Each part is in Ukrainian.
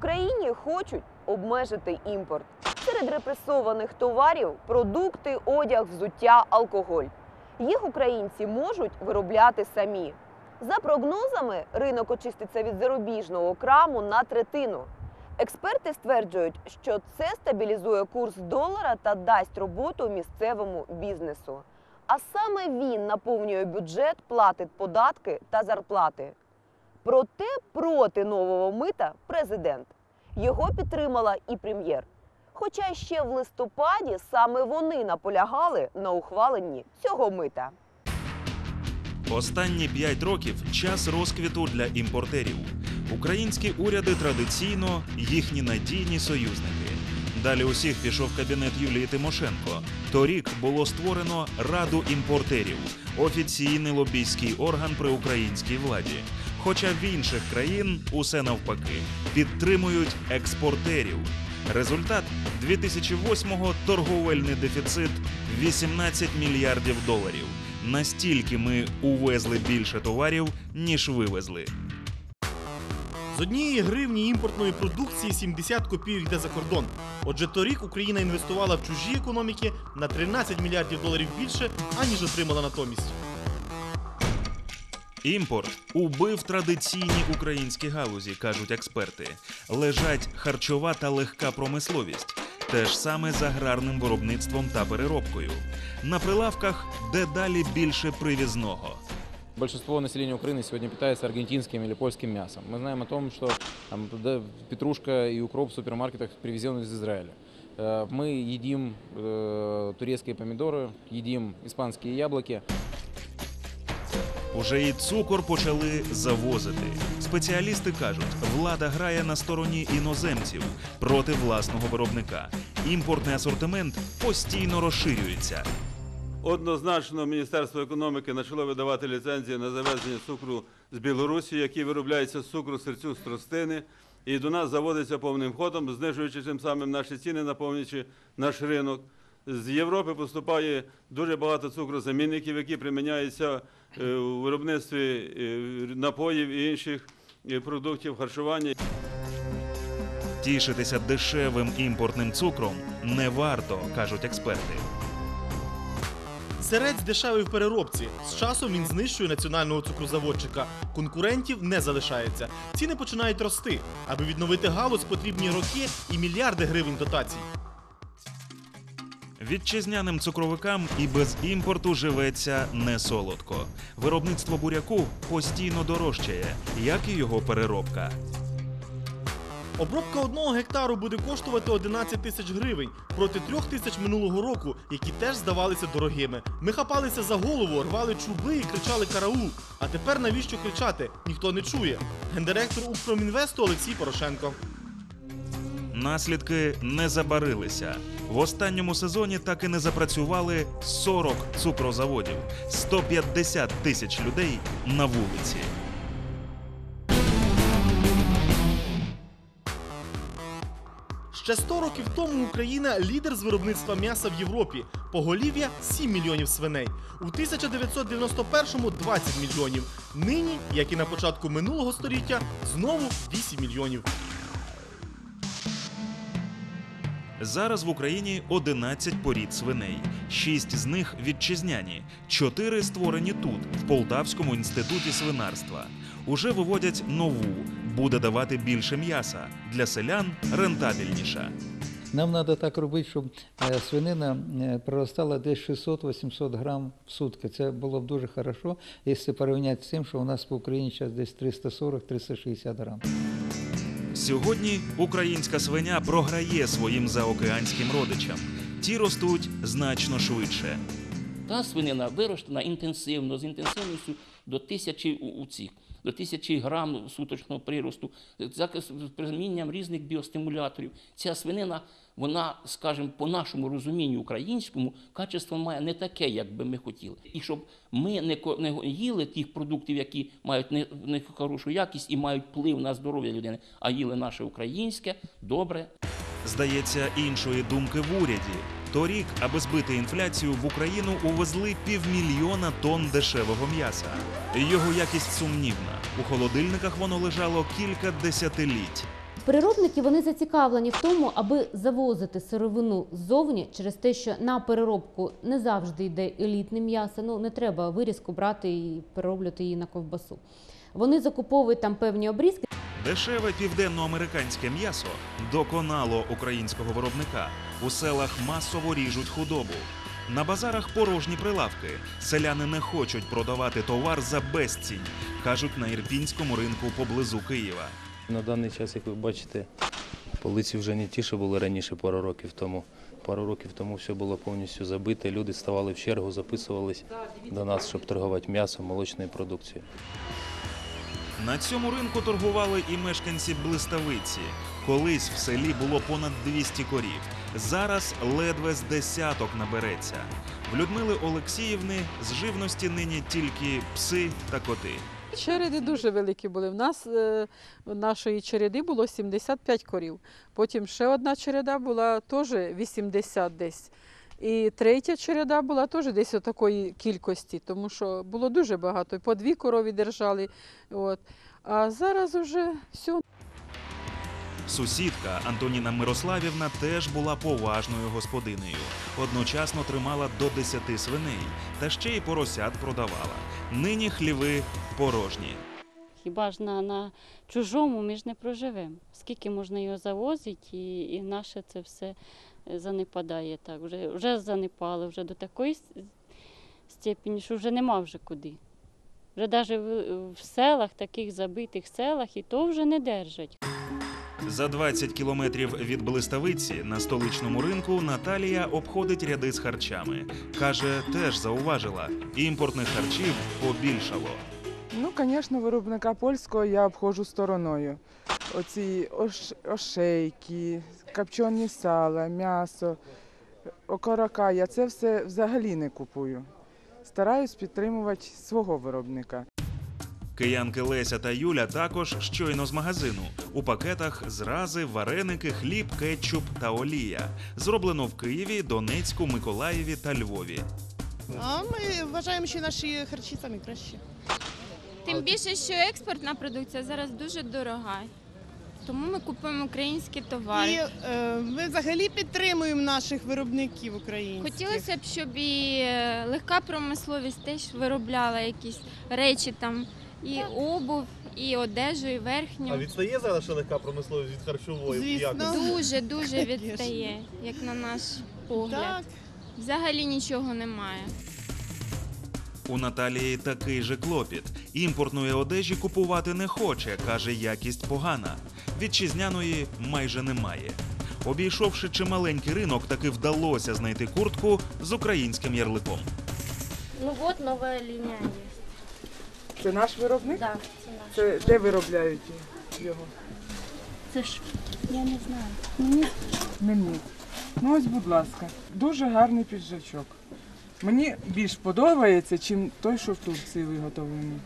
Україні хочуть обмежити імпорт. Серед репресованих товарів продукти, одяг, взуття, алкоголь. Їх українці можуть виробляти самі. За прогнозами, ринок очиститься від зарубіжного краму на третину. Експерти стверджують, що це стабілізує курс долара та дасть роботу місцевому бізнесу. А саме він наповнює бюджет, платить податки та зарплати. Проте проти нового мита президент. Його підтримала і прем'єр. Хоча ще в листопаді саме вони наполягали на ухваленні цього мита. Останні п'ять років час розквіту для імпортерів. Українські уряди традиційно їхні надійні союзники. Далі усіх пішов кабінет Юлії Тимошенко. Торік було створено Раду імпортерів, офіційний лобійський орган при українській владі. Хоча в інших країн усе навпаки підтримують експортерів. Результат 2008-го торговельний дефіцит 18 мільярдів доларів. Настільки ми увезли більше товарів, ніж вивезли. З однієї гривні імпортної продукції 70 копійок йде за кордон. Отже, торік Україна інвестувала в чужі економіки на 13 мільярдів доларів більше, аніж отримала натомість. Імпорт убив традиційні українські галузі, кажуть експерти. Лежать харчова та легка промисловість. Те ж саме з аграрним виробництвом та переробкою. На прилавках дедалі більше привізного Большинство населения Украины сегодня питается аргентинским или польским мясом. Мы знаем о том, что там, да, петрушка и укроп в супермаркетах привезен из Израиля. Э, Мы едим э, турецкие помидоры, едим испанские яблоки. Уже і цукор почали завозити. Спеціалісти кажуть, влада грає на стороні іноземців проти власного виробника. Імпортний асортимент постійно розширюється. Однозначно, Міністерство економіки почало видавати ліцензії на завезення цукру з Білорусі, який виробляється з цукру серцю з тростини, і до нас заводиться повним ходом, знижуючи тим самим наші ціни, наповнюючи наш ринок. З Європи поступає дуже багато цукрозамінників, які приміняються е, у виробництві е, напоїв і інших е, продуктів харчування. Тішитися дешевим імпортним цукром не варто, кажуть експерти. Сирець дешевий в переробці. З часом він знищує національного цукрозаводчика. Конкурентів не залишається. Ціни починають рости. Аби відновити галузь, потрібні роки і мільярди гривень дотацій. Вітчизняним цукровикам і без імпорту живеться не солодко. Виробництво буряку постійно дорожчає, як і його переробка. Обробка одного гектару буде коштувати 11 тисяч гривень проти трьох тисяч минулого року, які теж здавалися дорогими. Ми хапалися за голову, рвали чуби і кричали караул. А тепер навіщо кричати? Ніхто не чує. Гендиректор Укрпромінвесту Олексій Порошенко. Наслідки не забарилися. В останньому сезоні так і не запрацювали 40 цукрозаводів, 150 тисяч людей на вулиці. Ще 100 років тому Україна лідер з виробництва м'яса в Європі. Поголів'я 7 мільйонів свиней. У 1991-му 20 мільйонів. Нині, як і на початку минулого століття, знову 8 мільйонів. Зараз в Україні 11 порід свиней. Шість з них вітчизняні, чотири створені тут, в Полтавському інституті свинарства. Уже виводять нову, буде давати більше м'яса. Для селян рентабельніша. Нам треба так робити, щоб е, свинина е, проростала десь 600-800 грам в сутки. Це було б дуже хорошо, якщо порівняти з тим, що у нас по Україні зараз десь 340-360 грам. Сьогодні українська свиня програє своїм заокеанським родичам. Ті ростуть значно швидше. Та свинина вирощена інтенсивно, з інтенсивністю до тисячі у, у цих, до тисячі грам суточного приросту, за з примінням різних біостимуляторів. Ця свинина, вона, скажімо, по нашому розумінню українському, качество має не таке, як би ми хотіли. І щоб ми не, їли тих продуктів, які мають не хорошу якість і мають вплив на здоров'я людини, а їли наше українське, добре, Здається, іншої думки в уряді. Торік, аби збити інфляцію, в Україну увезли півмільйона тонн дешевого м'яса. Його якість сумнівна. У холодильниках воно лежало кілька десятиліть. Переробники вони зацікавлені в тому, аби завозити сировину ззовні через те, що на переробку не завжди йде елітне м'ясо. Ну не треба вирізку брати і перероблювати її на ковбасу. Вони закуповують там певні обрізки. Дешеве південноамериканське м'ясо доконало українського виробника. У селах масово ріжуть худобу. На базарах порожні прилавки. Селяни не хочуть продавати товар за безцінь, кажуть на ірпінському ринку поблизу Києва. На даний час, як ви бачите, полиці вже не ті, що були раніше пару років тому. Пару років тому все було повністю забите. Люди ставали в чергу, записувались до нас, щоб торгувати м'ясом, молочною продукцією. На цьому ринку торгували і мешканці Блиставиці. Колись в селі було понад 200 корів. Зараз ледве з десяток набереться. В Людмили Олексіївни з живності нині тільки пси та коти. Череди дуже великі були. В нас е, нашої череди було 75 корів. Потім ще одна череда була теж 80 десь. І третя череда була теж десь такої кількості, тому що було дуже багато. По дві корові держали. От. А зараз вже все. Сусідка Антоніна Мирославівна теж була поважною господинею. Одночасно тримала до 10 свиней та ще й поросят продавала. Нині хліви порожні. Хіба ж на, на чужому ми ж не проживемо. Скільки можна його завозити, і, і наше це все е, занепадає так. Вже, вже занепало, вже до такої степені, що вже нема вже куди. Вже навіть в, в селах, таких забитих селах, і то вже не держать. За 20 кілометрів від Блиставиці на столичному ринку Наталія обходить ряди з харчами. Каже, теж зауважила, імпортних харчів побільшало. Ну, звісно, виробника польського я обходжу стороною. Оці ош... ошейки, копчені сала, м'ясо, окорока. Я це все взагалі не купую. Стараюсь підтримувати свого виробника. Киянки Леся та Юля також щойно з магазину. У пакетах зрази, вареники, хліб, кетчуп та олія. Зроблено в Києві, Донецьку, Миколаєві та Львові. А ми вважаємо, що наші харчі самі кращі. Тим більше, що експортна продукція зараз дуже дорога. Тому ми купуємо українські товари. І е, ми взагалі підтримуємо наших виробників українських. Хотілося б, щоб і е, легка промисловість теж виробляла якісь речі там, і обув, і одежу, і верхню. А відстає зараз ще легка промисловість від харчової Звісно. Дуже дуже відстає, як на наш погляд. Так. Взагалі нічого немає. У Наталії такий же клопіт. Імпортної одежі купувати не хоче, каже, якість погана. Вітчизняної майже немає. Обійшовши чималенький ринок, таки вдалося знайти куртку з українським ярликом. Ну от нова лінія є. Це наш виробник? Да, це наш. Це де виробляють його? Це ж я не знаю. Мені Мені. Ну ось, будь ласка, дуже гарний піджачок. Мені більш подобається, чим той, що в Турції виготовлений.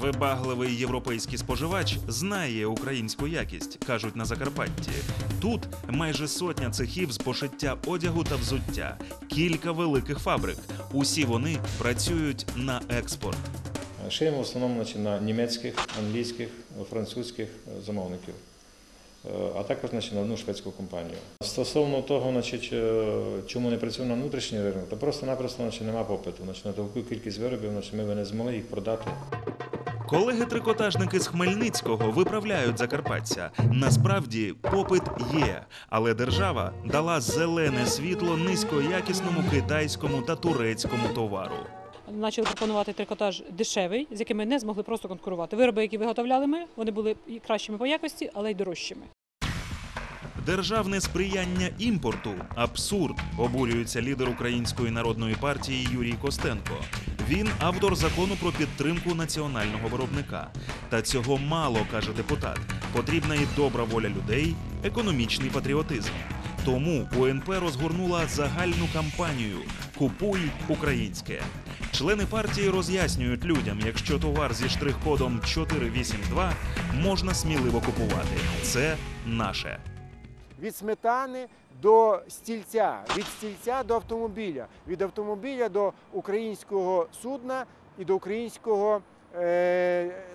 Вибагливий європейський споживач знає українську якість, кажуть на Закарпатті. Тут майже сотня цехів з пошиття одягу та взуття, кілька великих фабрик. Усі вони працюють на експорт. Шиємо в основному на німецьких, англійських, французьких замовників, Е, а також на одну шведську компанію. Стосовно того, е, чому не працюємо на внутрішній ринок, то просто-напросто немає попиту. Значить, на таку кількість виробів ми не змогли їх продати. Колеги-трикотажники з Хмельницького виправляють закарпатця. Насправді попит є, але держава дала зелене світло низькоякісному китайському та турецькому товару. Почали пропонувати трикотаж дешевий, з яким ми не змогли просто конкурувати. Вироби, які виготовляли ми, вони були і кращими по якості, але й дорожчими. Державне сприяння імпорту абсурд, обурюється лідер Української народної партії Юрій Костенко. Він автор закону про підтримку національного виробника. Та цього мало, каже депутат. Потрібна і добра воля людей, економічний патріотизм. Тому УНП розгорнула загальну кампанію Купуй українське. Члени партії роз'яснюють людям, якщо товар зі штрих-кодом 482 можна сміливо купувати. Це наше. Від сметани до стільця, від стільця до автомобіля, від автомобіля до українського судна і до українського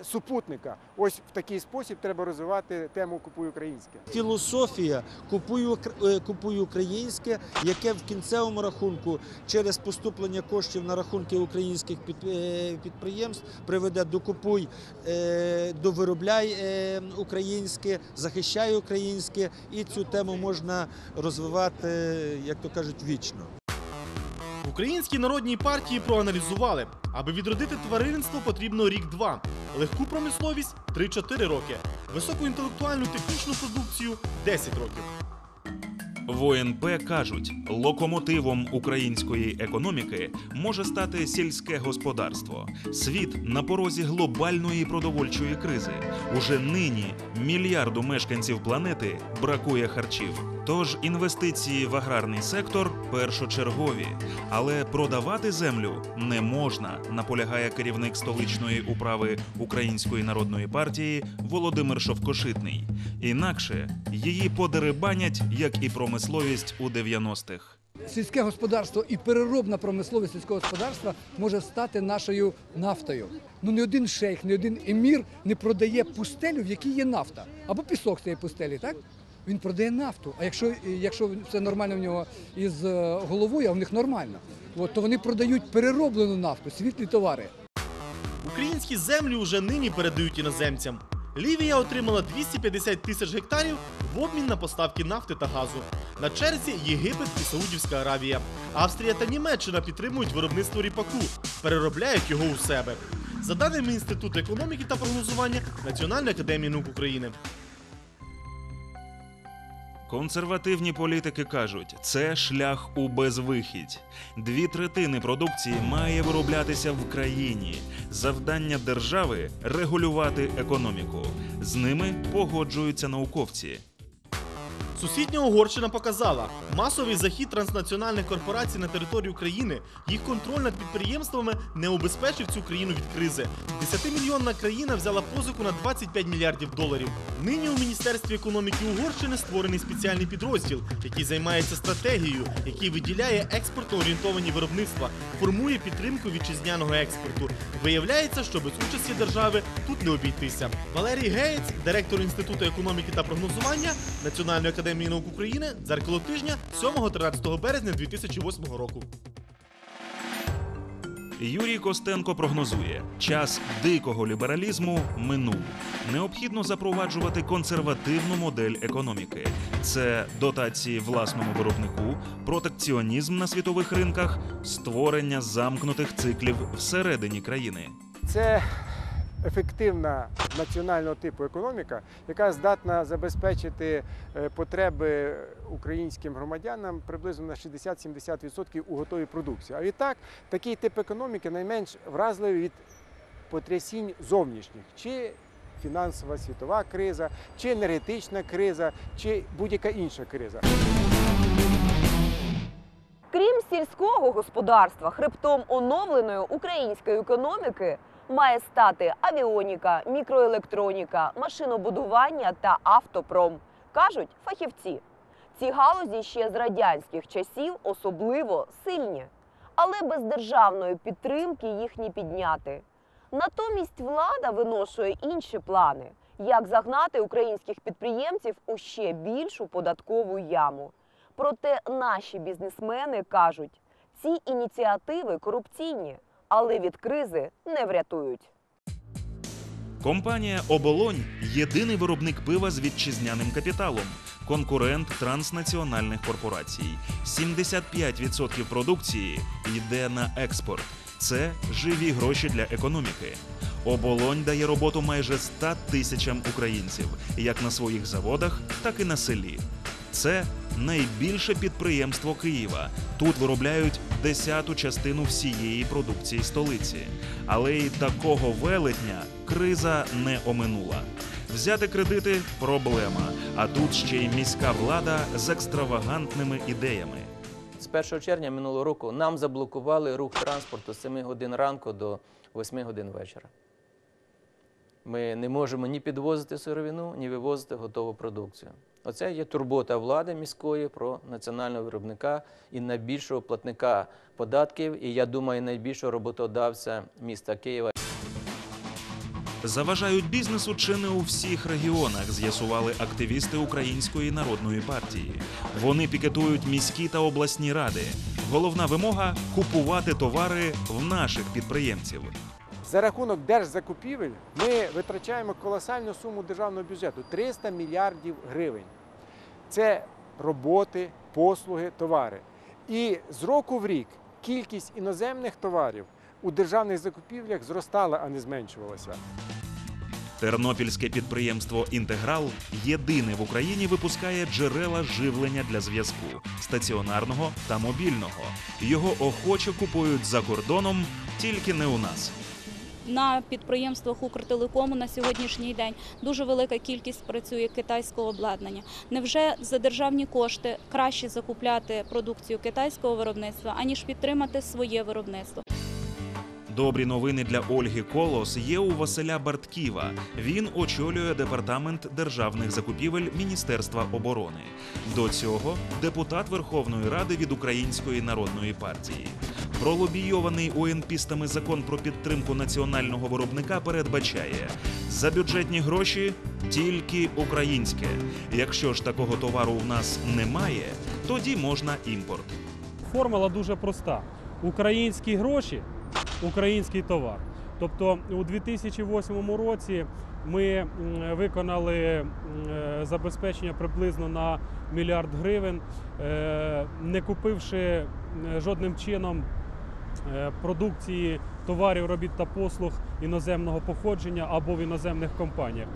супутника. Ось в такий спосіб треба розвивати тему Купуй українське. філософія купую, укр- е, українське, яке в кінцевому рахунку через поступлення коштів на рахунки українських е, підприємств приведе до купуй, е, до виробляй е, українське, захищай українське, і цю тему можна розвивати, як то кажуть, вічно. В Українській народній партії проаналізували, аби відродити тваринництво потрібно рік-два, легку промисловість 3-4 роки, високу інтелектуальну технічну продукцію 10 років. В ОНП кажуть, локомотивом української економіки може стати сільське господарство. Світ на порозі глобальної продовольчої кризи. Уже нині мільярду мешканців планети бракує харчів. Тож інвестиції в аграрний сектор першочергові, але продавати землю не можна, наполягає керівник столичної управи Української народної партії Володимир Шовкошитний. Інакше її подерибанять, як і промисловість у 90-х. Сільське господарство і переробна промисловість сільського господарства може стати нашою нафтою. Ну ні один шейх, ні один емір не продає пустелю, в якій є нафта. Або пісок цієї пустелі, так? Він продає нафту. А якщо, якщо все нормально в нього із е, головою, а в них нормально, от, то вони продають перероблену нафту, світлі товари. Українські землі вже нині передають іноземцям. Лівія отримала 250 тисяч гектарів в обмін на поставки нафти та газу. На черзі Єгипет і Саудівська Аравія. Австрія та Німеччина підтримують виробництво ріпаку, переробляють його у себе. За даними Інституту економіки та прогнозування Національної академії наук України. Консервативні політики кажуть, це шлях у безвихідь. Дві третини продукції має вироблятися в країні. Завдання держави регулювати економіку. З ними погоджуються науковці. Сусідня Угорщина показала масовий захід транснаціональних корпорацій на територію країни. Їх контроль над підприємствами не убезпечив цю країну від кризи. 10-мільйонна країна взяла позику на 25 мільярдів доларів. Нині у міністерстві економіки Угорщини створений спеціальний підрозділ, який займається стратегією, який виділяє експортно орієнтовані виробництва, формує підтримку вітчизняного експорту. Виявляється, що без участі держави тут не обійтися. Валерій Геєць, директор інституту економіки та прогнозування Національної академії наук України, дзеркало тижня 7-13 березня 2008 року. Юрій Костенко прогнозує, час дикого лібералізму минув. Необхідно запроваджувати консервативну модель економіки. Це дотації власному виробнику, протекціонізм на світових ринках, створення замкнутих циклів всередині країни. Це ефективна національного типу економіка, яка здатна забезпечити е, потреби українським громадянам приблизно на 60-70% у готовій продукції. А відтак такий тип економіки найменш вразливий від потрясінь зовнішніх. Чи Фінансова світова криза, чи енергетична криза, чи будь-яка інша криза. Крім сільського господарства, хребтом оновленої української економіки має стати авіоніка, мікроелектроніка, машинобудування та автопром, кажуть фахівці. Ці галузі ще з радянських часів особливо сильні, але без державної підтримки їх не підняти. Натомість влада виношує інші плани, як загнати українських підприємців у ще більшу податкову яму. Проте наші бізнесмени кажуть, ці ініціативи корупційні, але від кризи не врятують. Компанія Оболонь єдиний виробник пива з вітчизняним капіталом, конкурент транснаціональних корпорацій. 75% продукції йде на експорт. Це живі гроші для економіки. Оболонь дає роботу майже 100 тисячам українців, як на своїх заводах, так і на селі. Це найбільше підприємство Києва. Тут виробляють десяту частину всієї продукції столиці. Але й такого велетня криза не оминула. Взяти кредити проблема. А тут ще й міська влада з екстравагантними ідеями. З 1 червня минулого року нам заблокували рух транспорту з 7 годин ранку до 8 годин вечора. Ми не можемо ні підвозити сировину, ні вивозити готову продукцію. Оце є турбота влади міської про національного виробника і найбільшого платника податків, і я думаю, найбільшого роботодавця міста Києва. заважають бізнесу чи не у всіх регіонах, з'ясували активісти Української народної партії. Вони пікетують міські та обласні ради. Головна вимога купувати товари в наших підприємців. За рахунок держзакупівель ми витрачаємо колосальну суму державного бюджету 300 мільярдів гривень. Це роботи, послуги, товари. І з року в рік кількість іноземних товарів у державних закупівлях зростала, а не зменшувалася. Тернопільське підприємство Інтеграл єдине в Україні випускає джерела живлення для зв'язку стаціонарного та мобільного. Його охоче купують за кордоном, тільки не у нас. На підприємствах Укртелекому на сьогоднішній день дуже велика кількість працює китайського обладнання. Невже за державні кошти краще закупляти продукцію китайського виробництва, аніж підтримати своє виробництво? Добрі новини для Ольги Колос є у Василя Бартківа. Він очолює департамент державних закупівель Міністерства оборони. До цього депутат Верховної Ради від Української народної партії. Пролобійований ОНПістами закон про підтримку національного виробника передбачає за бюджетні гроші тільки українське. Якщо ж такого товару в нас немає, тоді можна імпорт. Формула дуже проста: українські гроші, український товар. Тобто у 2008 році ми виконали е, забезпечення приблизно на мільярд гривень, е, не купивши жодним чином продукції товарів, робіт та послуг іноземного походження або в іноземних компаніях.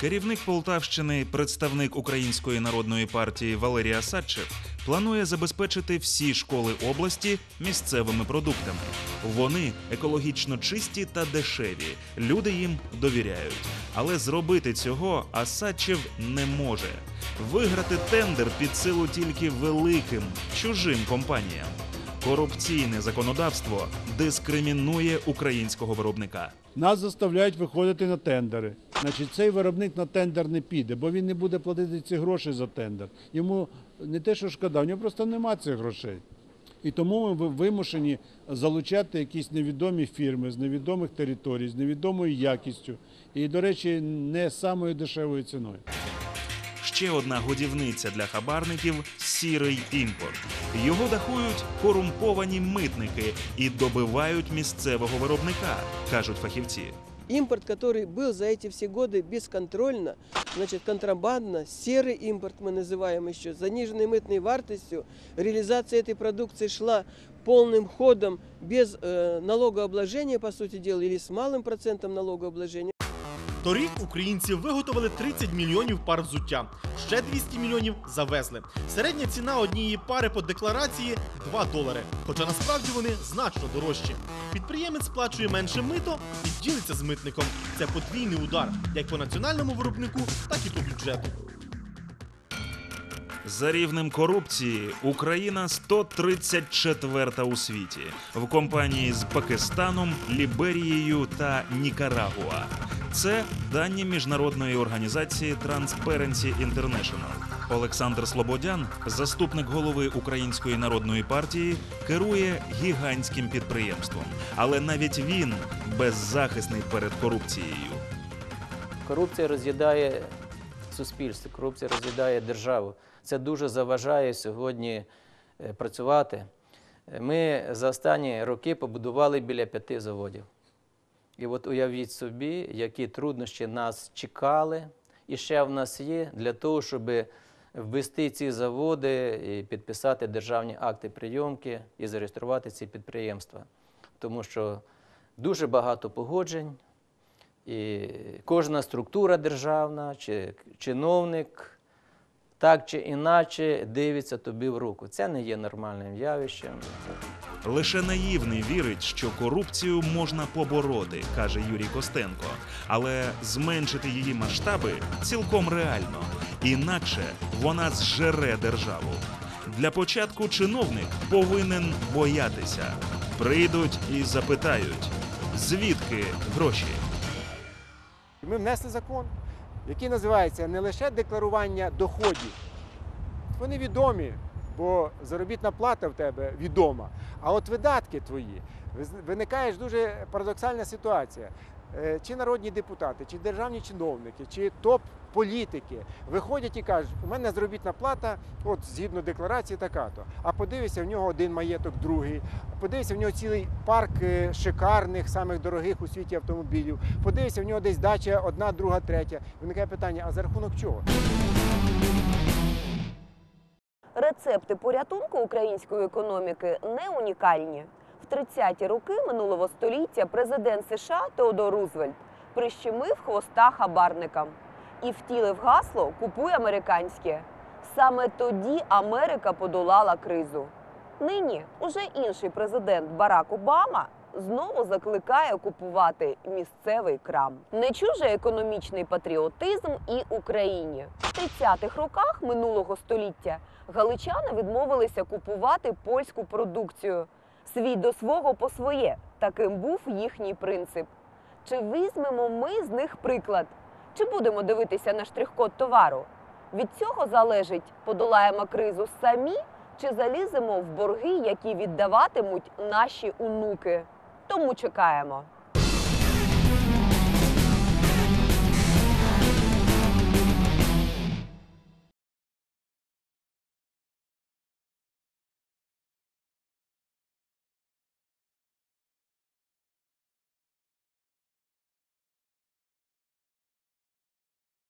Керівник Полтавщини, представник Української народної партії Валерія Садчев, планує забезпечити всі школи області місцевими продуктами. Вони екологічно чисті та дешеві. Люди їм довіряють. Але зробити цього Асадчев не може. Виграти тендер під силу тільки великим чужим компаніям. Корупційне законодавство дискримінує українського виробника. Нас заставляють виходити на тендери. Значить, цей виробник на тендер не піде, бо він не буде платити ці гроші за тендер. Йому не те, що шкода, у нього просто нема цих грошей. І тому ми вимушені залучати якісь невідомі фірми з невідомих територій, з невідомою якістю. І, до речі, не самою дешевою ціною Ще одна годівниця для хабарників сірий імпорт. Його дахують корумповані митники і добивають місцевого виробника, кажуть фахівці. Импорт, который был за эти все годы бесконтрольно, значит, контрабандно, серый импорт мы называем еще, с заниженной мытной вартостью, реализация этой продукции шла полным ходом, без э, налогообложения, по сути дела, или с малым процентом налогообложения. Торік українці виготовили 30 мільйонів пар взуття. Ще 200 мільйонів завезли. Середня ціна однієї пари по декларації 2 долари. Хоча насправді вони значно дорожчі. Підприємець сплачує менше мито і ділиться з митником. Це подвійний удар як по національному виробнику, так і по бюджету. За рівнем корупції Україна 134 у світі в компанії з Пакистаном, Ліберією та Нікарагуа. Це дані міжнародної організації Transparency International. Олександр Слободян, заступник голови Української народної партії, керує гігантським підприємством, але навіть він беззахисний перед корупцією. Корупція роз'їдає суспільство, корупція роз'їдає державу. Це дуже заважає сьогодні е, працювати. Ми за останні роки побудували біля п'яти заводів. І от уявіть собі, які труднощі нас чекали і ще в нас є для того, щоб ввести ці заводи і підписати державні акти прийомки і зареєструвати ці підприємства. Тому що дуже багато погоджень, і кожна структура державна чи чиновник так чи іначе дивиться тобі в руку. Це не є нормальним явищем. Лише наївний вірить, що корупцію можна побороти, каже Юрій Костенко. Але зменшити її масштаби цілком реально. Інакше вона зжере державу. Для початку чиновник повинен боятися. Прийдуть і запитають, звідки гроші. Ми внесли закон, який називається не лише декларування доходів. Вони відомі, бо заробітна плата в тебе відома. А от видатки твої, Виникає ж дуже парадоксальна ситуація. Е, Чи народні депутати, чи державні чиновники, чи топ-політики виходять і кажуть, у мене заробітна плата, от згідно декларації, така-то. А подивися, в нього один маєток, другий. Подивися, в нього цілий парк е, шикарних, самих дорогих у світі автомобілів. Подивися, в нього десь дача одна, друга, третя. Виникає питання: а за рахунок чого? Рецепти порятунку української економіки не унікальні. В 30-ті роки минулого століття президент США Теодор Рузвельт прищемив хвоста хабарникам і втілив гасло Купуй американське. Саме тоді Америка подолала кризу. Нині уже інший президент Барак Обама знову закликає купувати місцевий крам. Не чуже економічний патріотизм і Україні. В 30-х роках минулого століття галичани відмовилися купувати польську продукцію. Свій до свого по своє. Таким був їхній принцип. Чи візьмемо ми з них приклад? Чи будемо дивитися на штрих-код товару? Від цього залежить, подолаємо кризу самі чи заліземо в борги, які віддаватимуть наші онуки. Тому чекаємо.